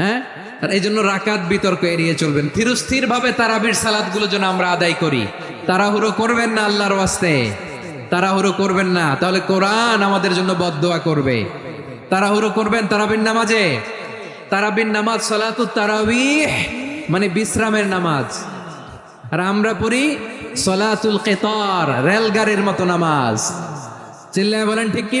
হ্যাঁ? আর এই জন্য রাকাত বিতর্ক এড়িয়ে চলবেন। ধীরস্থির ভাবে তারাবির সালাদগুলো যেন আমরা আদায় করি। তাড়াহুড়ো করবেন না আল্লাহর ওয়াস্তে। তাড়াহুড়ো করবেন না। তাহলে কোরআন আমাদের জন্য বদদোয়া করবে। তাড়াহুড়ো করবেন তারাবির নামাজে। তারাবির নামাজ সালাতু তারাবিহ মানে বিশ্রামের নামাজ। আর আমরা পড়ি সলাতুল কেতর, রেলগাড়ির মতো নামাজ। চিল্লায় বলেন ঠিক কি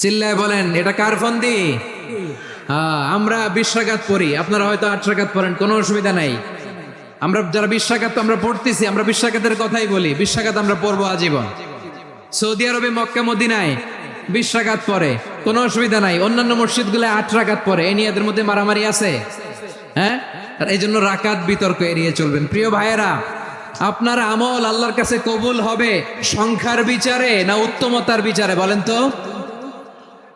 চিল্লায় বলেন, এটা কার ফন্দি? হ্যাঁ আমরা বিশ রাকাত পড়ি, আপনারা হয়তো আট পড়েন, কোনো অসুবিধা নাই। আমরা যারা বিশ রাকাত তো আমরা পড়তেছি, আমরা বিশ রাকাতের কথাই বলি, বিশ রাকাত আমরা পড়ব আজীবন। সৌদি আরবে মক্কা, মদিনায় বিশ রাকাত পরে কোনো অসুবিধা নাই। অন্যান্য মসজিদ মসজিদগুলো আট রাকাত পরে এ নিয়ে মধ্যে মারামারি আছে। হ্যাঁ? আর এই জন্য রাকাত বিতর্ক এড়িয়ে চলবেন। প্রিয় ভাইয়েরা, আপনার আমল আল্লাহর কাছে কবুল হবে সংখ্যার বিচারে না উত্তমতার বিচারে, বলেন তো?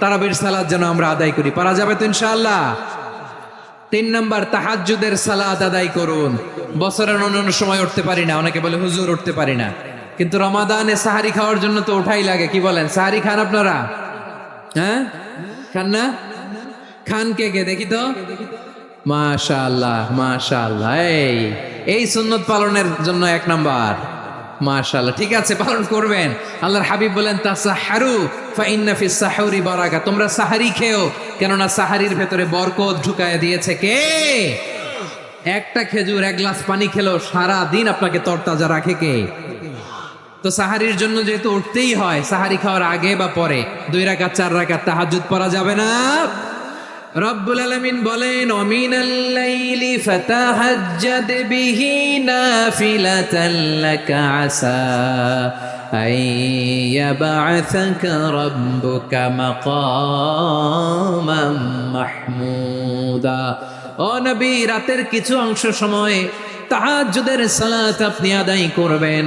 তারাবির সালাদ যেন আমরা আদায় করি। পারা যাবে তো ইনশাআল্লাহ? তিন নম্বর, তাহাজ্জুদের সালাদ আদায় করুন। বছরের অন্যান্য সময় উঠতে পারি না। অনেকে বলে, হুজুর, উঠতে পারি না। কিন্তু রমাদানে সাহারি খাওয়ার জন্য তো ওঠাই লাগে, কি বলেন? সাহারি খান আপনারা? হ্যাঁ? খান না? খান কে কে? দেখি তো। মাশাআল্লাহ মাশাআল্লাহ, এই এই সুন্নত পালনের জন্য এক নাম্বার। মাশাআল্লাহ, ঠিক আছে, পালন করবেন। আল্লাহর হাবিব বলেন ফাইন্না ফিস সাহুরি বারাকা। তোমরা সাহারি খেও, কেননা সাহারির ভেতরে বরকত ঢুকায় দিয়েছে কে? একটা খেজুর, এক গ্লাস পানি খেলো সারা দিন আপনাকে তরতাজা রাখে কে? তো সাহারির জন্য যেহেতু উঠতেই হয়, সাহারি খাওয়ার আগে বা পরে, দুই রাকাত, চার রাকাত তাহাজ্জুদ পড়া যাবে না। রব্বুল আলামিন বলেন, অমিনাল লাইলি ফাতাহাজ্জাদ বিহি নাফিলাতান লাকা আসা আইয়াবা'আসাকা রাব্বুকা মাকামাম মাহমুদা। ও নবী, রাতের কিছু অংশ সময় তাহাজ্জুদের সালাত আপনি আদায় করবেন।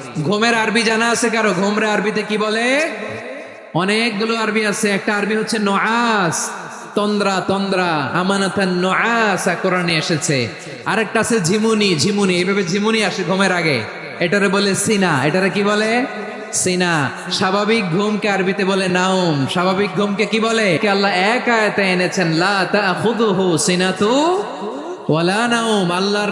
ঘুমের আরবি জানা আছে কারও? ঘুমরে আরবিতে কি বলে? অনেকগুলো আরবি আছে। একটা আরবি হচ্ছে নোয়াস। তন্দ্রা তন্দ্রা আমানাথান নোয়াস কোরআনে এসেছে। আরেকটা আছে ঝিমুনি ঝিমুনি। এইভাবে ঝিমুনি আসে ঘুমের আগে। এটারে বলে সিনা। এটারে কি বলে? সিনা। স্বাভাবিক ঘুমকে আরবিতে বলে নাউম স্বাভাবিক ঘুমকে কি বলে? আল্লাহ এক আয়াতে এনেছেন, লা তাখুদুহু সিনাতু ওয়ালা নাউম আল্লাহর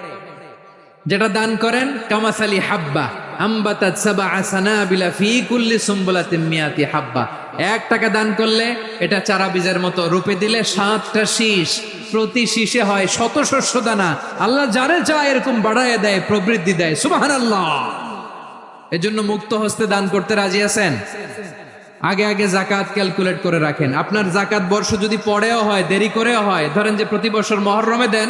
যেটা দান করেন, কামাসালি হাব্বা। ফি কুল্লি হাব্বা। এক টাকা দান করলে এটা চারা বীজের মতো রূপে দিলে সাতটা প্রতি হয় শত আল্লাহ এরকম বাড়ায় দেয়, প্রবৃদ্ধি দেয়। আল্লাহ এজন্য মুক্ত হস্তে দান করতে রাজি আছেন? আগে আগে জাকাত ক্যালকুলেট করে রাখেন। আপনার জাকাত বর্ষ যদি পরেও হয়, দেরি করেও হয়, ধরেন যে প্রতি বছর মহরমে দেন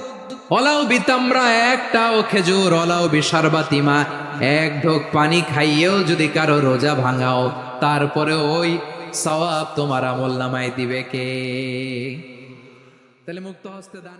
ওলাও বিতামরা, একটাও খেজুর, অলাও বিশারবাতিমা। এক ঢোক পানি খাইয়েও যদি কারও রোজা ভাঙাও তারপরে ওই সওয়াব তোমার আমল নামায় দিবে কে? তাহলে মুক্ত হস্তে দান